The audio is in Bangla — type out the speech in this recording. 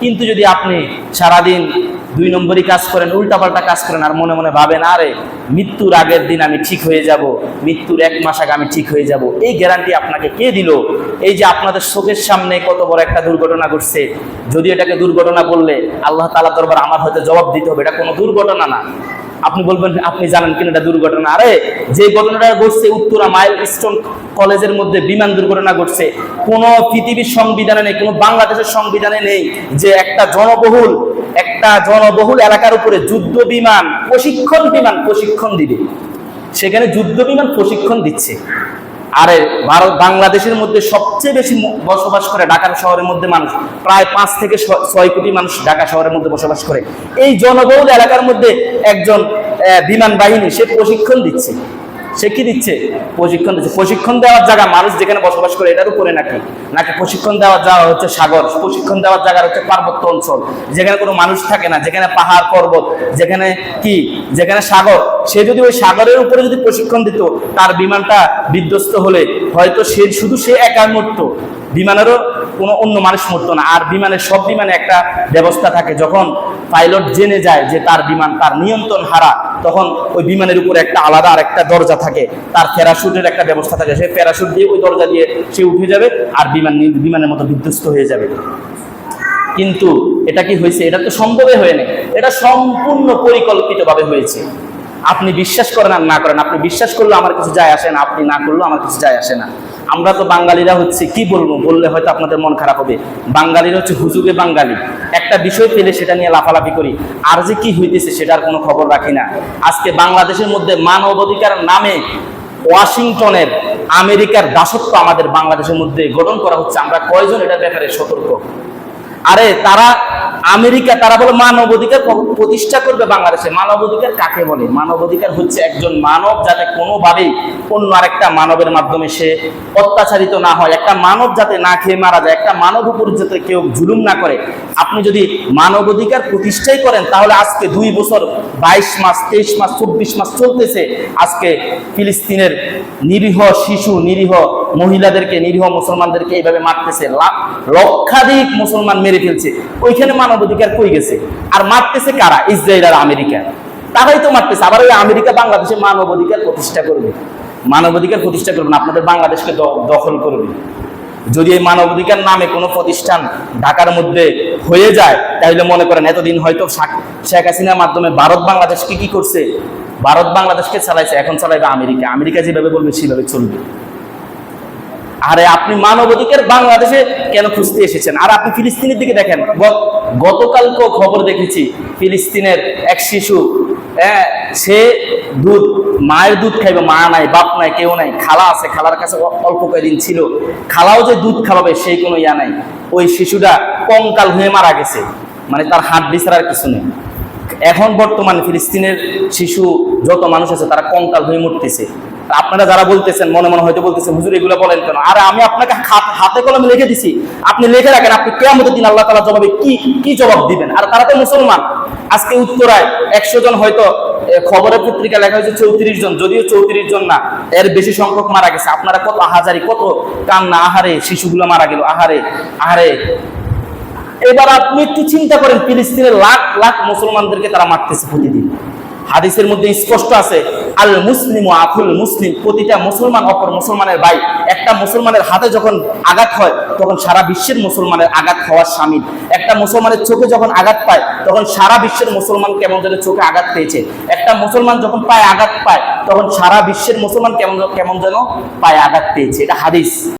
কিন্তু যদি আপনি সারাদিন দুই নম্বরই কাজ করেন, উল্টাপাল্টা কাজ করেন আর মনে মনে ভাবেন, আরে, মৃত্যুর আগের দিন আমি ঠিক হয়ে যাব, মৃত্যুর এক মাস আগে আমি ঠিক হয়ে যাব। এই গ্যারান্টি আপনাকে কে দিল? এই যে আপনাদের চোখের সামনে কত বড় একটা দুর্ঘটনা ঘটছে, যদি এটাকে দুর্ঘটনা বললে আল্লাহ তালা দরবার আমার হয়তো জবাব দিতে হবে। এটা কোনো দুর্ঘটনা না। আপনি বলবেন, আপনি জানেন কিনা এটা দুর্ঘটনা? আরে, যে ঘটনাটা ঘটছে উত্তরা মাইল স্টোন কলেজের মধ্যে বিমান দুর্ঘটনা ঘটছে। কোন পৃথিবীর সংবিধানে নেই, কোনো বাংলাদেশের সংবিধানে নেই যে একটা জনবহুল একটা জনবহুল এলাকার উপরে যুদ্ধ বিমান, প্রশিক্ষণ বিমান প্রশিক্ষণ দিবে। সেখানে যুদ্ধ বিমান প্রশিক্ষণ দিচ্ছে। আরে ভারত, বাংলাদেশের মধ্যে সবচেয়ে বেশি বসবাস করে ঢাকা শহরের মধ্যে মানুষ। প্রায় পাঁচ থেকে ছয় কোটি মানুষ ঢাকা শহরের মধ্যে বসবাস করে। এই জনবহুল এলাকার মধ্যে একজন বিমান বাহিনী, সে প্রশিক্ষণ দিচ্ছে। সে কি দিচ্ছে? প্রশিক্ষণ দিচ্ছে। প্রশিক্ষণ দেওয়ার জায়গা মানুষ যেখানে বসবাস করে এটার উপরে নাকি? নাকি প্রশিক্ষণ দেওয়ার জায়গা হচ্ছে সাগর? প্রশিক্ষণ দেওয়ার জায়গা হচ্ছে পার্বত্য অঞ্চল। যেখানে কোনো মানুষ থাকে না, যেখানে পাহাড় পর্বত, যেখানে কি? যেখানে সাগর। সে যদি ওই সাগরের উপরে যদি প্রশিক্ষণ দিত, তার বিমানটা বিধ্বস্ত হলে হয়তো সে শুধু সে একা মরতো। বিমানেরও কোনো অন্য মানুষ মরতো না। আর বিমানের সব বিমানে একটা ব্যবস্থা থাকে, যখন পাইলট জেনে যায় যে তার বিমান, তার নিয়ন্ত্রণ হারা, তখন ওই বিমানের উপরে একটা আলাদা আর একটা দরজা থাকে। তার প্যারাশুটের একটা ব্যবস্থা থাকে, সেই প্যারাশুট দিয়ে ওই দরজা দিয়ে সে উঠে যাবে আর বিমান বিমানের মতো বিধ্বস্ত হয়ে যাবে। কিন্তু এটা কি হয়েছে? এটা তো সম্ভবই হয়ে নেই। এটা সম্পূর্ণ পরিকল্পিতভাবে হয়েছে। আপনি বিশ্বাস করেন আর না করেন, আপনি বিশ্বাস করলে আমার কিছু যায় আসে না, আপনি না করলেও আমার কিছু যায় আসে না। আমরা তো বাঙালিরা হচ্ছে, কি বলব? বললে হয়তো আপনাদের মন খারাপ হবে। বাঙালিরা হচ্ছে হুজুগে বাঙালি। একটা বিষয় পেলে সেটা নিয়ে লাফালাফি করি। আর যে কি হইতেছে সেটার কোনো খবর রাখি না। আজকে বাংলাদেশের মধ্যে মানবাধিকার নামে ওয়াশিংটনের আমেরিকার দাসত্ব আমাদের বাংলাদেশের মধ্যে গঠন করা হচ্ছে। আমরা কয়জন এটার ব্যাপারে সতর্ক? আরে তারা আমেরিকা, তারা বলে মানবাধিকার প- প্রতিষ্ঠা করবে বাংলাদেশে? মানবাধিকার কাকে বলে? মানবাধিকার হচ্ছে একজন মানব যাতে কোনোভাবেই অন্য আরেকটা মানবের মাধ্যমে সে অত্যাচারিত না হয়। একটা মানব যাতে না খেয়ে মারা যায়, একটা মানব উপর যাতে কেউ জুলুম না করে। আপনি যদি মানবাধিকার প্রতিষ্ঠাই করেন, তাহলে আজকে দুই বছর, বাইশ মাস, তেইশ মাস, চব্বিশ মাস চলতেছে। আজকে ফিলিস্তিনের নিরীহ শিশু, নিরীহ মহিলাদেরকে, নিরীহ মুসলমানদেরকে এইভাবে মারতেছে। লক্ষাধিক মুসলমান মেরে ফেলছে। ওইখানে মানবাধিকার কই গেছে? আর মারতেছে কারা? ইসরায়েল আর আমেরিকা। তারাই তো মারতেছে। আবার ওই আমেরিকা বাংলাদেশে মানবাধিকার প্রতিষ্ঠা করবে। মানবাধিকার প্রতিষ্ঠা করবে না, আপনাদের বাংলাদেশকে দখল করবে। যদি এই মানবাধিকার নামে কোনো প্রতিষ্ঠান ঢাকার মধ্যে হয়ে যায়, তাহলে মনে করেন এতদিন হয়তো শেখ হাসিনার মাধ্যমে ভারত বাংলাদেশকে কি করছে? ভারত বাংলাদেশকে চালাইছে, এখন চালাইবে আমেরিকা। আমেরিকা যেভাবে বলবে, সেভাবে চলবে। আরে আপনি মানবাধিকার বাংলাদেশে কেন খুঁজতে এসেছেন? আর আপনি ফিলিস্তিনের দিকে দেখেন। গতকালকেও খবর দেখেছি, ফিলিস্তিনের এক শিশু হ্যাঁ সে দুধ, মায়ের দুধ খাইবে, মা নাই, বাপ নাই, কেউ নাই, খালা আছে, খালার কাছে অল্প কয়েকদিন ছিল। খালাও যে দুধ খাওয়াবে সেই কোনো ইয়া নাই। ওই শিশুটা কঙ্কাল হয়ে মারা গেছে। মানে তার হাত বিচারার কিছু নেই। এখন বর্তমানে ফিলিস্তিনের শিশু, যত মানুষ আছে, তারা কঙ্কাল হয়ে মরতেছে। আপনারা যারা বলতেছেন, মনে মনে হয়তো বলতেছেন, হুজুর, এগুলো বলেন কেন? আরে আমি আপনাকে হাতে কলমে লিখে দিছি। আপনি লিখে রাখেন, আপনি কেয়ামতের দিন আল্লাহ তালা জবাবে কি কি জবাব দিবেন? আর তারা তো মুসলমান। আজকে উত্তরায় একশো জন হয়তো খবরের পত্রিকা লেখা হয়েছে চৌত্রিশ জন, যদিও চৌত্রিশ জন না, এর বেশি সংখ্যক মারা গেছে। আপনারা কত আহাজারি, কত কান্না, আহারে, শিশুগুলো মারা গেল, আহারে আহারে। এবার আপনি একটু চিন্তা করেন, ফিলিস্তিনের লাখ লাখ মুসলমানদেরকে তারা মারতেছে প্রতিদিন। হাদিসের মধ্যে স্পষ্ট আছে, আল মুসলিম ও আকুল মুসলিম, প্রতিটা মুসলমান অপর মুসলমানের ভাই। একটা মুসলমানের হাতে যখন আঘাত হয়, তখন সারা বিশ্বের মুসলমানের আঘাত হওয়ার সামিল একটা মুসলমানের চোখে যখন আঘাত পায়, তখন সারা বিশ্বের মুসলমান কেমন যেন চোখে আঘাত পেয়েছে। একটা মুসলমান যখন পায়ে আঘাত পায়, তখন সারা বিশ্বের মুসলমান কেমন কেমন যেন পায়ে আঘাত পেয়েছে। এটা হাদিস।